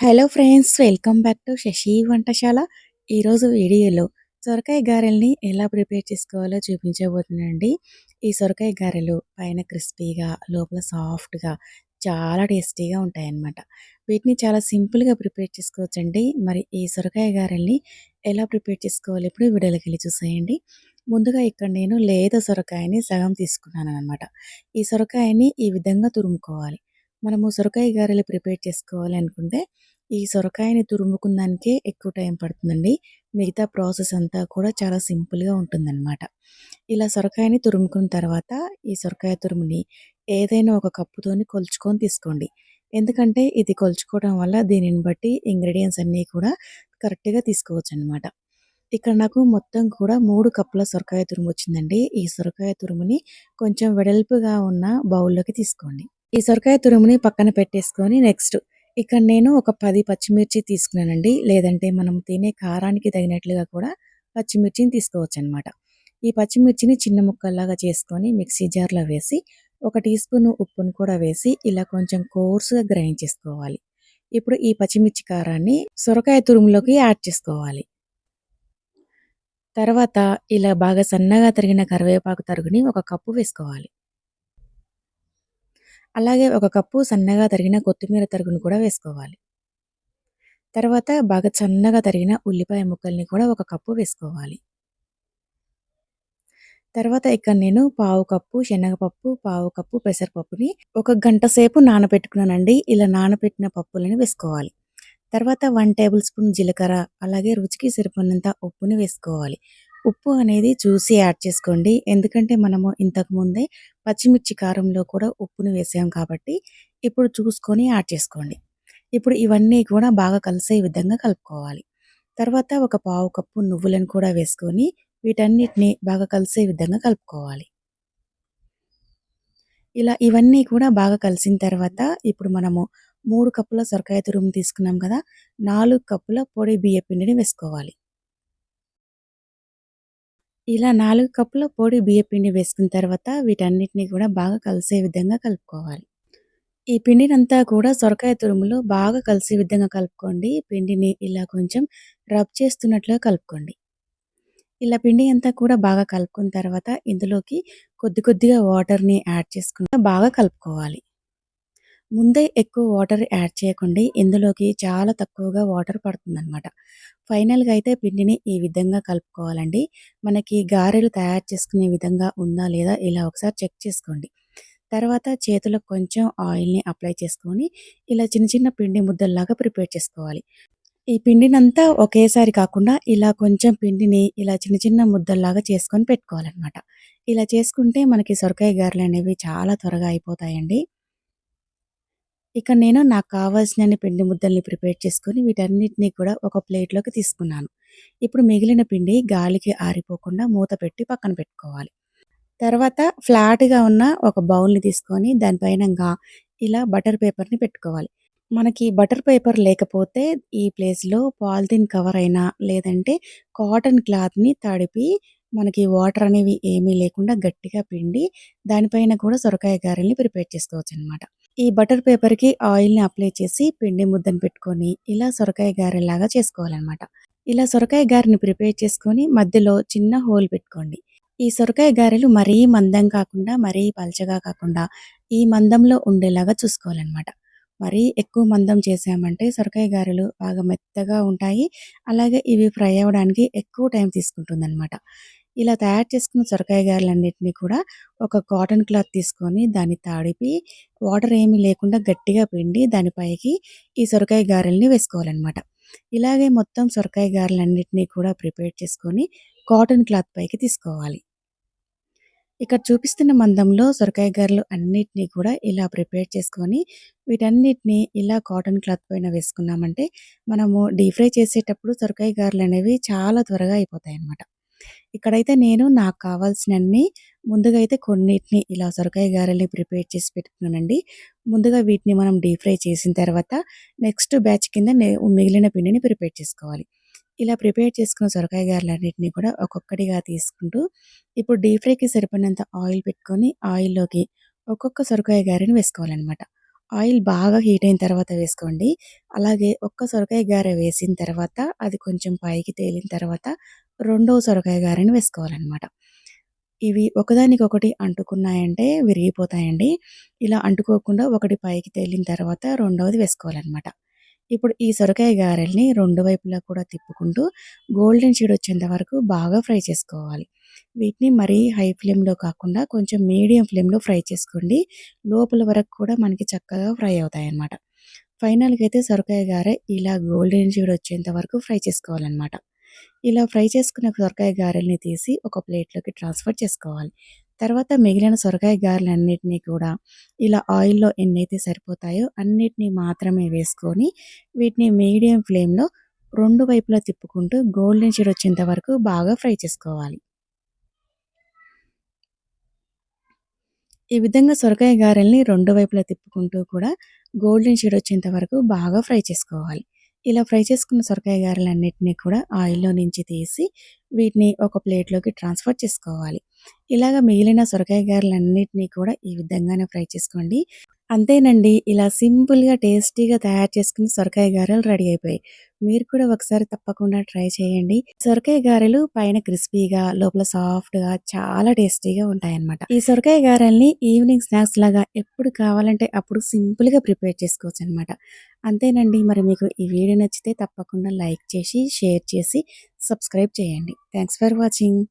Hello friends welcome back to Shashi Vantashala. ఈరోజు వీడియోలో సొరకాయ గారెల్ని ఎలా ప్రిపేర్ చేసుకోవాలో చూపించబోతున్నానండి. ఈ సొరకాయ గారెలు పైన క్రిస్పీగా లోపల సాఫ్ట్గా చాలా టేస్టీగా ఉంటాయన్నమాట. వీటిని చాలా సింపుల్గా ప్రిపేర్ చేసుకోవచ్చండి. మరి ఈ సొరకాయ గారెల్ని ఎలా ప్రిపేర్ చేసుకోవాలి ఇప్పుడు వీడియోలోకి వెళ్ళి చూసేయండి. ముందుగా ఇక్కడ నేను లేత సొరకాయని సగం తీసుకున్నాను అనమాట ఈ సొరకాయని ఈ విధంగా తురుముకోవాలి. మనము సొరకాయ గారెలు ప్రిపేర్ చేసుకోవాలి అనుకుంటే ఈ సొరకాయని తురుముకుందానికే ఎక్కువ టైం పడుతుందండి. మిగతా ప్రాసెస్ అంతా కూడా చాలా సింపుల్గా ఉంటుందన్నమాట. ఇలా సొరకాయని తురుముకున్న తర్వాత ఈ సొరకాయ తురుముని ఏదైనా ఒక కప్పుతోని కొలుచుకొని తీసుకోండి. ఎందుకంటే ఇది కొలుచుకోవడం వల్ల దీనిని బట్టి ఇంగ్రీడియంట్స్ అన్నీ కూడా కరెక్ట్గా తీసుకోవచ్చు అనమాట ఇక్కడ నాకు మొత్తం కూడా మూడు కప్పుల సొరకాయ తురుము వచ్చిందండి. ఈ సొరకాయ తురుముని కొంచెం వెడల్పుగా ఉన్న బౌల్లోకి తీసుకోండి. ఈ సొరకాయ తురుముని పక్కన పెట్టేసుకొని నెక్స్ట్ ఇక్కడ నేను ఒక పది పచ్చిమిర్చి తీసుకున్నానండి. లేదంటే మనం తినే కారానికి తగినట్లుగా కూడా పచ్చిమిర్చిని తీసుకోవచ్చు అనమాట ఈ పచ్చిమిర్చిని చిన్న ముక్కల్లాగా చేసుకొని మిక్సీ జార్లో వేసి ఒక టీ స్పూన్ ఉప్పును కూడా వేసి ఇలా కొంచెం కోర్సుగా గ్రైండ్ చేసుకోవాలి. ఇప్పుడు ఈ పచ్చిమిర్చి కారాన్ని సొరకాయ తురుములోకి యాడ్ చేసుకోవాలి. తర్వాత ఇలా బాగా సన్నగా తరిగిన కరివేపాకు తరుగుని ఒక కప్పు వేసుకోవాలి. అలాగే ఒక కప్పు సన్నగా తరిగిన కొత్తిమీర తరుగును కూడా వేసుకోవాలి. తర్వాత బాగా సన్నగా తరిగిన ఉల్లిపాయ ముక్కల్ని కూడా ఒక కప్పు వేసుకోవాలి. తర్వాత ఇక్కడ నేను పావు కప్పు శనగపప్పు పావు కప్పు పెసరపప్పుని ఒక గంట సేపు నానబెట్టుకున్నానండి. ఇలా నానబెట్టిన పప్పులను వేసుకోవాలి. తర్వాత వన్ టేబుల్ స్పూన్ జీలకర్ర అలాగే రుచికి సరిపడినంత ఉప్పుని వేసుకోవాలి. ఉప్పు అనేది చూసి యాడ్ చేసుకోండి. ఎందుకంటే మనము ఇంతకు ముందే పచ్చిమిర్చి కారంలో కూడా ఉప్పుని వేసాం కాబట్టి ఇప్పుడు చూసుకొని యాడ్ చేసుకోండి. ఇప్పుడు ఇవన్నీ కూడా బాగా కలిసే విధంగా కలుపుకోవాలి. తర్వాత ఒక పావు కప్పు నువ్వులను కూడా వేసుకొని వీటన్నిటిని బాగా కలిసే విధంగా కలుపుకోవాలి. ఇలా ఇవన్నీ కూడా బాగా కలిసిన తర్వాత ఇప్పుడు మనము మూడు కప్పుల సొరకాయ తురుము తీసుకున్నాం కదా నాలుగు కప్పుల పొడి బియ్య పిండిని వేసుకోవాలి. ఇలా నాలుగు కప్పుల పొడి బియ్యపిండి వేసుకున్న తర్వాత వీటన్నిటిని కూడా బాగా కలిసే విధంగా కలుపుకోవాలి. ఈ పిండినంతా కూడా సొరకాయ తురుములో బాగా కలిసే విధంగా కలుపుకోండి. పిండిని ఇలా కొంచెం రబ్ చేస్తున్నట్లుగా కలుపుకోండి. ఇలా పిండి అంతా కూడా బాగా కలుపుకున్న తర్వాత ఇందులోకి కొద్ది కొద్దిగా వాటర్ని యాడ్ చేసుకుంటూ బాగా కలుపుకోవాలి. ముందే ఎక్కువ వాటర్ యాడ్ చేయకండి. ఇందులోకి చాలా తక్కువగా వాటర్ పడుతుందన్నమాట. ఫైనల్గా అయితే పిండిని ఈ విధంగా కలుపుకోవాలండి. మనకి గారెలు తయారు చేసుకునే విధంగా ఉందా లేదా ఇలా ఒకసారి చెక్ చేసుకోండి. తర్వాత చేతులకు కొంచెం ఆయిల్ని అప్లై చేసుకొని ఇలా చిన్న చిన్న పిండి ముద్దల్లాగా ప్రిపేర్ చేసుకోవాలి. ఈ పిండినంతా ఒకేసారి కాకుండా ఇలా కొంచెం పిండిని ఇలా చిన్న చిన్న ముద్దల్లాగా చేసుకొని పెట్టుకోవాలన్నమాట. ఇలా చేసుకుంటే మనకి సొరకాయ గారెలు అనేవి చాలా త్వరగా అయిపోతాయండి. ఇక నేను నాకు కావాల్సిన పిండి ముద్దల్ని ప్రిపేర్ చేసుకొని వీటన్నిటిని కూడా ఒక ప్లేట్లోకి తీసుకున్నాను. ఇప్పుడు మిగిలిన పిండి గాలికి ఆరిపోకుండా మూత పెట్టి పక్కన పెట్టుకోవాలి. తర్వాత ఫ్లాట్గా ఉన్న ఒక బౌల్ని తీసుకొని దానిపైన ఇలా బటర్ పేపర్ని పెట్టుకోవాలి. మనకి బటర్ పేపర్ లేకపోతే ఈ ప్లేస్లో పాలిథిన్ కవర్ అయినా లేదంటే కాటన్ క్లాత్ని తడిపి మనకి వాటర్ అనేవి ఏమీ లేకుండా గట్టిగా పిండి దానిపైన కూడా సొరకాయ గారెల్ని ప్రిపేర్ చేసుకోవచ్చు అనమాట ఈ బటర్ పేపర్కి ఆయిల్ని అప్లై చేసి పిండి ముద్దను పెట్టుకొని ఇలా సొరకాయ గారెలాగా చేసుకోవాలన్నమాట. ఇలా సొరకాయ గారెని ప్రిపేర్ చేసుకొని మధ్యలో చిన్న హోల్ పెట్టుకోండి. ఈ సొరకాయ గారెలు మరీ మందం కాకుండా మరీ పల్చగా కాకుండా ఈ మందంలో ఉండేలాగా చూసుకోవాలన్నమాట. మరీ ఎక్కువ మందం చేసామంటే సొరకాయ గారెలు బాగా మెత్తగా ఉంటాయి. అలాగే ఇవి ఫ్రై అవ్వడానికి ఎక్కువ టైం తీసుకుంటుందన్నమాట. ఇలా తయారు చేసుకున్న సొరకాయ గారెలన్నింటినీ కూడా ఒక కాటన్ క్లాత్ తీసుకొని దాన్ని తాడిపి వాటర్ ఏమీ లేకుండా గట్టిగా పిండి దానిపైకి ఈ సొరకాయ గారెల్ని వేసుకోవాలన్నమాట. ఇలాగే మొత్తం సొరకాయ గారెలన్నింటినీ కూడా ప్రిపేర్ చేసుకొని కాటన్ క్లాత్ పైకి తీసుకోవాలి. ఇక్కడ చూపిస్తున్న మందంలో సొరకాయ గారెలు అన్నిటినీ కూడా ఇలా ప్రిపేర్ చేసుకొని వీటన్నిటిని ఇలా కాటన్ క్లాత్ పైన వేసుకున్నామంటే మనము డీప్ ఫ్రై చేసేటప్పుడు సొరకాయ గారెలు అనేవి చాలా త్వరగా అయిపోతాయి అన్నమాట ఇక్కడైతే నేను నాకు కావాల్సినన్ని ముందుగా అయితే కొన్నిటిని ఇలా సొరకాయ గారెల్ని ప్రిపేర్ చేసి పెట్టుకున్నానండి. ముందుగా వీటిని మనం డీప్ ఫ్రై చేసిన తర్వాత నెక్స్ట్ బ్యాచ్ కింద మిగిలిన పిండిని ప్రిపేర్ చేసుకోవాలి. ఇలా ప్రిపేర్ చేసుకున్న సొరకాయ గారెలన్నింటినీ కూడా ఒక్కొక్కటిగా తీసుకుంటూ ఇప్పుడు డీప్ ఫ్రైకి సరిపడినంత ఆయిల్ పెట్టుకొని ఆయిల్లోకి ఒక్కొక్క సొరకాయ గారెని వేసుకోవాలన్నమాట. ఆయిల్ బాగా హీట్ అయిన తర్వాత వేసుకోండి. అలాగే ఒక్క సొరకాయ గారె వేసిన తర్వాత అది కొంచెం పైకి తేలిన తర్వాత రెండో సొరకాయ గారెని వేసుకోవాలన్నమాట ఇవి ఒకదానికొకటి అంటుకున్నాయంటే విరిగిపోతాయండి. ఇలా అంటుకోకుండా ఒకటి పైకి తేలిన తర్వాత రెండవది వేసుకోవాలన్నమాట ఇప్పుడు ఈ సొరకాయ గారెల్ని రెండు వైపులా కూడా తిప్పుకుంటూ గోల్డెన్ షేడ్ వచ్చేంత వరకు బాగా ఫ్రై చేసుకోవాలి. వీటిని మరీ హై ఫ్లేమ్‌లో కాకుండా కొంచెం మీడియం ఫ్లేమ్‌లో ఫ్రై చేసుకోండి. లోపల వరకు కూడా మనకి చక్కగా ఫ్రై అవుతాయన్నమాట. ఫైనల్‌గా అయితే సొరకాయ గారె ఇలా గోల్డెన్ షేడ్ వచ్చేంత వరకు ఫ్రై చేసుకోవాలన్నమాట. ఇలా ఫ్రై చేసుకున్న సొరకాయ గారెల్ని తీసి ఒక ప్లేట్‌లోకి ట్రాన్స్‌ఫర్ చేసుకోవాలి. తర్వాత మిగిలిన సొరకాయ గారెలన్నిటిని కూడా ఇలా ఆయిల్‌లో ఎన్నైతే సరిపోతాయో అన్నిటిని మాత్రమే వేసుకొని వీటిని మీడియం ఫ్లేమ్‌లో రెండు వైపులా తిప్పుకుంటూ గోల్డెన్ షేడ్ వచ్చేంత వరకు బాగా ఫ్రై చేసుకోవాలి. ఈ విధంగా సొరకాయ గారెల్ని రెండు వైపులా తిప్పుకుంటూ కూడా గోల్డెన్ షేడ్ వచ్చేంత వరకు బాగా ఫ్రై చేసుకోవాలి. ఇలా ఫ్రై చేసుకున్న సొరకాయ గారెలన్నింటినీ కూడా ఆయిల్‌లో నుంచి తీసి వీటిని ఒక ప్లేట్‌లోకి ట్రాన్స్‌ఫర్ చేసుకోవాలి. ఇలాగ మిగిలిన సొరకాయ గారెలన్నింటినీ కూడా ఈ విధంగానే ఫ్రై చేసుకోండి. అంతేనండి. ఇలా సింపుల్‌గా, టేస్టీగా తయారు చేసుకున్న సొరకాయ గారెలు రెడీ అయిపోయాయి. మీరు కూడా ఒకసారి తప్పకుండా ట్రై చేయండి. సొరకాయ గారెలు పైన క్రిస్పీగా, లోపల సాఫ్ట్‌గా చాలా టేస్టీగా ఉంటాయన్నమాట. ఈ సొరకాయ గారెల్ని ఈవినింగ్ స్నాక్స్ లాగా ఎప్పుడు కావాలంటే అప్పుడు సింపుల్‌గా ప్రిపేర్ చేసుకోవచ్చు అనమాట అంతేనండి. మరి మీకు ఈ వీడియో నచ్చితే తప్పకుండా లైక్ చేసి, షేర్ చేసి, సబ్స్క్రైబ్ చేయండి. Thanks for watching.